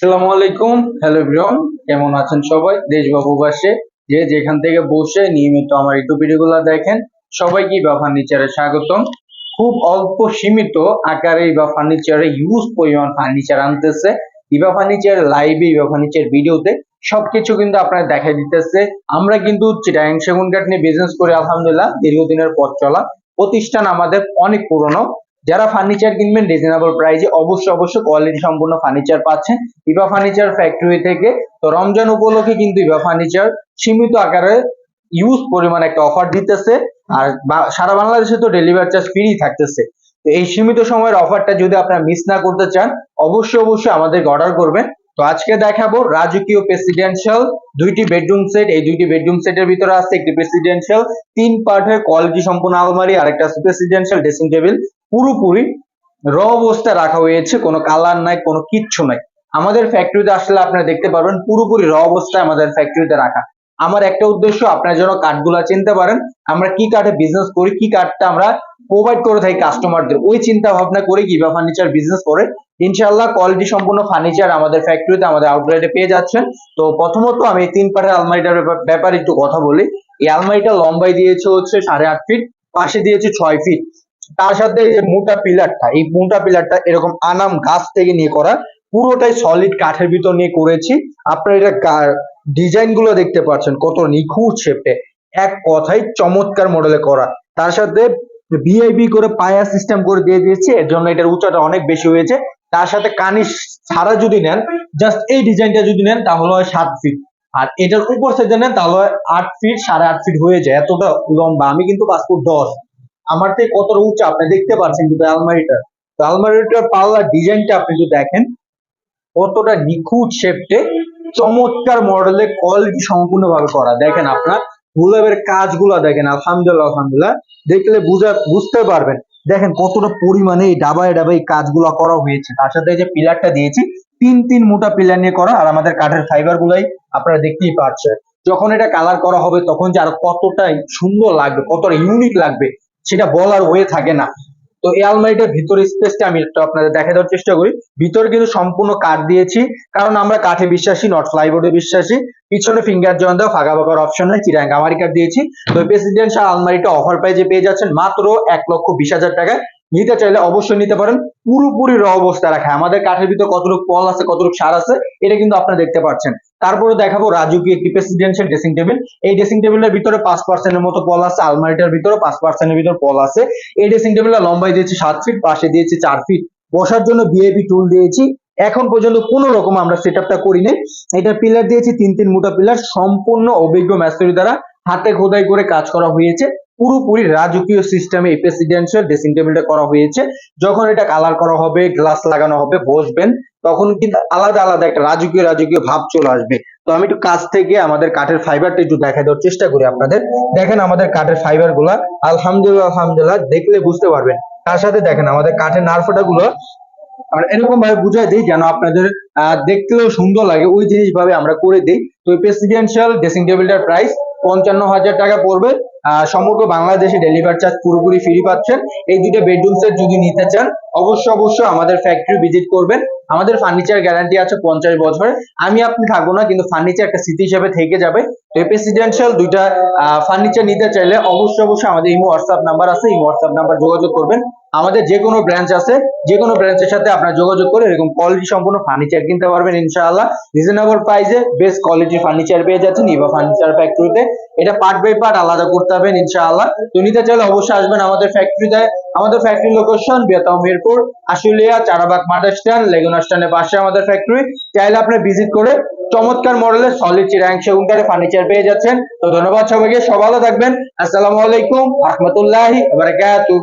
আসসালামু আলাইকুম। Hello everyone কেমন আছেন সবাই? দেশ বা যে যেখান থেকে বসে নিয়মিত আমার ইউটিউব ভিডিওগুলো দেখেন, সবাইকে বা ফার্নিচারে স্বাগতম। খুব অল্প সীমিত আকারে বা ফার্নিচারে ইউজ পরিমাণ ফার্নিচার আনতেছে। ইভা ফার্নিচার লাইভে ইভা ফার্নিচার ভিডিওতে সবকিছু কিন্তু আপনার দেখা দিতেছে। আমরা কিন্তু চিটাং সেগুন কাঠ নিয়ে বিজনেস করে, আলহামদুলিল্লাহ, দীর্ঘদিনের পথ চলা। প্রতিষ্ঠান আমাদের অনেক পুরনো। যারা ফার্নিচার কিনবেন রিজনেবল প্রাইসে অবশ্যই অবশ্যই কোয়ালিটি সম্পূর্ণ ফার্নিচার পাচ্ছেন। ইভা ফার্নিচার ফ্যাক্টরি থেকে তো রমজান উপলক্ষে কিন্তু ইভা ফার্নিচার সীমিত আকারে ইউজ পরিমাণ একটা অফার দিতেছে। আর সারা বাংলাদেশে তো ডেলিভারি চার্জ ফ্রি থাকতেছে। তো এই সীমিত সময়ের অফারটা যদি আপনারা মিস না করতে চান, অবশ্যই অবশ্যই আমাদেরকে অর্ডার করবেন। তো আজকে দেখাবো রাজকীয় প্রেসিডেন্সিয়াল দুইটি বেডরুম সেট এই দুইটি বেডরুম সেটের ভিতরে আছে একটি প্রেসিডেন্সিয়াল তিন পার্টের কোয়ালিটি সম্পূর্ণ আলমারি আর একটা প্রেসিডেন্সিয়াল ড্রেসিং টেবিল পুরোপুরি র অবস্থায় রাখা হয়েছে, কোনো কালার নাই, কোনো কিচ্ছু নাই। আমাদের ফ্যাক্টরিতে আসলে আপনারা দেখতে পারবেন, পুরোপুরি র অবস্থায় আমাদের ফ্যাক্টরিতে রাখা। আমার একটা উদ্দেশ্য, আপনারা যেন কাঠগুলা চিনতে পারেন, আমরা কি কাঠে বিজনেস করি, কি কাঠটা আমরা প্রোভাইড করে থাকি কাস্টমারদের ওই চিন্তা ভাবনা করে কিবা ফার্নিচার বিজনেস করে, ইনশাআল্লাহ কোয়ালিটি সম্পূর্ণ ফার্নিচার আমাদের ফ্যাক্টরিতে আমাদের আউটলেটে পেয়ে যাচ্ছেন। তো প্রথমত আমি তিন পাটের আলমারিটার ব্যাপারে একটু কথা বলি। এই আলমারিটা লম্বাই দিয়েছে হচ্ছে সাড়ে আট ফিট পাশে দিয়েছে ছয় ফিট তার সাথে এই যে মোটা পিলারটা, এই মোটা পিলারটা এরকম আনাম গাছ থেকে নিয়ে করা, পুরোটাই সলিড কাঠের ভিতর নিয়ে করেছি। আপনারা এটা ডিজাইনগুলো দেখতে পাচ্ছেন, কত নিখুঁত শেপে এক কথায় চমৎকার মডেলে করা। তার সাথে ভিআইপি করে পায়া সিস্টেম করে দিয়ে দিয়েছে, এর জন্য এটার উচ্চতা অনেক বেশি হয়েছে। তার সাথে কানি ছাড়া যদি নেন জাস্ট এই ডিজাইনটা যদি নেন, তাহলে হয় সাত ফিট আর এটার উপর থেকে নেন, তাহলে আট ফিট সাড়ে আট ফিট হয়ে যায়। এতটা লম্বা, আমি কিন্তু পাসপোর্ট দশ। আমার থেকে কতটা উঁচা আপনি দেখতে পাচ্ছেন কিন্তু আলমারিটা। তো আলমারিটার পাল্লার ডিজাইনটা আপনি যদি দেখেন। কতটা নিখুঁত শেপটে চমৎকার মডেলে কোয়ালিটি সম্পূর্ণভাবে করা। দেখেন আপনার গুলাবের কাজগুলো দেখেন, আলহামদুলিল্লাহ আলহামদুলিল্লাহ। দেখলে বুঝা বুঝতে পারবেন। দেখেন কতটা পরিমাণে এই ডাবায় ডাবায় কাজগুলো করা হয়েছে। তার সাথে যে পিলারটা দিয়েছি, তিন তিন মোটা পিলার নিয়ে করা। আর আমাদের কাঠের ফাইবার গুলাই আপনারা দেখতেই পাচ্ছেন। যখন এটা কালার করা হবে, তখন যে আর কতটাই সুন্দর লাগবে, কতটা ইউনিক লাগবে সেটা বলার ওয়ে থাকে না। তো এই আলমারিটার ভিতরে স্পেসটা আমি একটু আপনাদের দেখা দেওয়ার চেষ্টা করি। ভিতরে কিন্তু সম্পূর্ণ কাঠ দিয়েছি, কারণ আমরা কাঠে বিশ্বাসী নট ফ্লাইবোর্ডে বিশ্বাসী। পিছনে ফিঙ্গার জয়েন দেওয়া, ফাঁকা ফাঁকার অপশন নেই চিরাং আমারি কাঠ দিয়েছি। তো প্রেসিডেন্সিয়াল আলমারিটা অফার প্রাইজে পেয়ে যাচ্ছেন মাত্র এক লক্ষ বিশ হাজার টাকায়। নিতে চাইলে অবশ্যই নিতে পারেন। পুরোপুরি র অবস্থায় রাখা। আমাদের কাঠের ভিতরে কতটুকু পল আছে, কতটুকু সার আছে, এটা কিন্তু আপনারা দেখতে পাচ্ছেন। তারপরে দেখাবো রাজুকি একটি প্রেসিডেন্সিয়াল ড্রেসিং টেবিল এই ড্রেসিং টেবিলের ভিতরে পাঁচ পার্সেন্টের মতো পল আছে, আলমারিটার ভিতরে পাঁচ পার্সেন্টের ভিতরে পল আছে। এই ড্রেসিং টেবিলটা লম্বাই দিয়েছি সাত ফিট পাশে দিয়েছি চার ফিট বসার জন্য বিএপি টুল দিয়েছি। এখন পর্যন্ত কোনো রকম আমরা সেট আপটা করিনি। এটা পিলার দিয়েছি, তিন তিন মোটা পিলার সম্পূর্ণ অভিজ্ঞ ম্যাস্টরি দ্বারা হাতে খোদাই করে কাজ করা হয়েছে। পুরোপুরি রাজকীয় সিস্টেমে এই প্রেসিডেন্সিয়াল ড্রেসিং টেবিলটা করা হয়েছে। যখন এটা কালার করা হবে গ্লাস লাগানো হবে, বসবেন, তখন কিন্তু আলাদা আলাদা একটা রাজকীয় রাজকীয় ভাব চলে আসবে। তো আমি একটু কাছ থেকে আমাদের কাঠের ফাইবারটা একটু দেখা দেওয়ার চেষ্টা করি আপনাদের। দেখেন আমাদের কাঠের ফাইবারগুলা, আলহামদুলিল্লাহ আলহামদুলিল্লাহ, দেখলে বুঝতে পারবেন। তার সাথে দেখেন আমাদের কাঠের নারফাটা গুলো, আমরা এরকম ভাবে বুঝাই দিই যেন আপনাদের দেখতেও সুন্দর লাগে। ওই জিনিস ভাবে আমরা করে দিই। তো প্রেসিডেন্সিয়াল ড্রেসিং টেবিলটার প্রাইস পঞ্চান্ন হাজার টাকা পড়বে। সমগ্র বাংলাদেশে ডেলিভারি চার্জ পুরোপুরি ফ্রি পাচ্ছেন। এই দুটো বেডরুম সেট যদি নিতে চান, অবশ্যই অবশ্যই আমাদের ফ্যাক্টরি ভিজিট করবেন। আমাদের ফার্নিচার গ্যারান্টি আছে পঞ্চাশ বছরের। আমি আপনি থাকব না, কিন্তু ফার্নিচার একটা স্মৃতি হিসেবে থেকে যাবে। তো প্রেসিডেন্সিয়াল দুইটা ফার্নিচার নিতে চাইলে অবশ্যই অবশ্যই আমাদের এই হোয়াটসঅ্যাপ নাম্বার আছে। এই হোয়াটসঅ্যাপ নাম্বার যোগাযোগ করবেন। আমাদের যে কোনো ব্রাঞ্চ আছে যে কোনো ব্রাঞ্চের সাথে আপনারা যোগাযোগ করে এরকম কোয়ালিটি সম্পূর্ণ ফার্নিচার কিনতে পারবেন ইনশাআল্লাহ। রিজনেবল প্রাইসে বেস্ট কোয়ালিটির ফার্নিচার পেয়ে যাচ্ছেন ইভা ফার্নিচার ফ্যাক্টরিতে এটা পার্ট বাই পার্ট আলাদা করতে হবে ইনশাআল্লাহ। তো নিতে চাইলে অবশ্যই আসবেন আমাদের ফ্যাক্টরিতে আমাদের ফ্যাক্টরি লোকেশন বিয়াতাম মিরপুর, আশুলিয়া, চারাবাগ মাটার স্ট্যান্ড লেগুনা স্ট্যান্ডের পাশে আমাদের ফ্যাক্টরি চাইলে আপনি ভিজিট করে চমৎকার মডেলের সলিড চিরাং সেগুন কাঠের ফার্নিচার পেয়ে যাচ্ছেন। তো ধন্যবাদ সবাইকে সব ভালো থাকবেন। আসসালামু আলাইকুম, রহমতুল্লাহি বারাকাতুহু।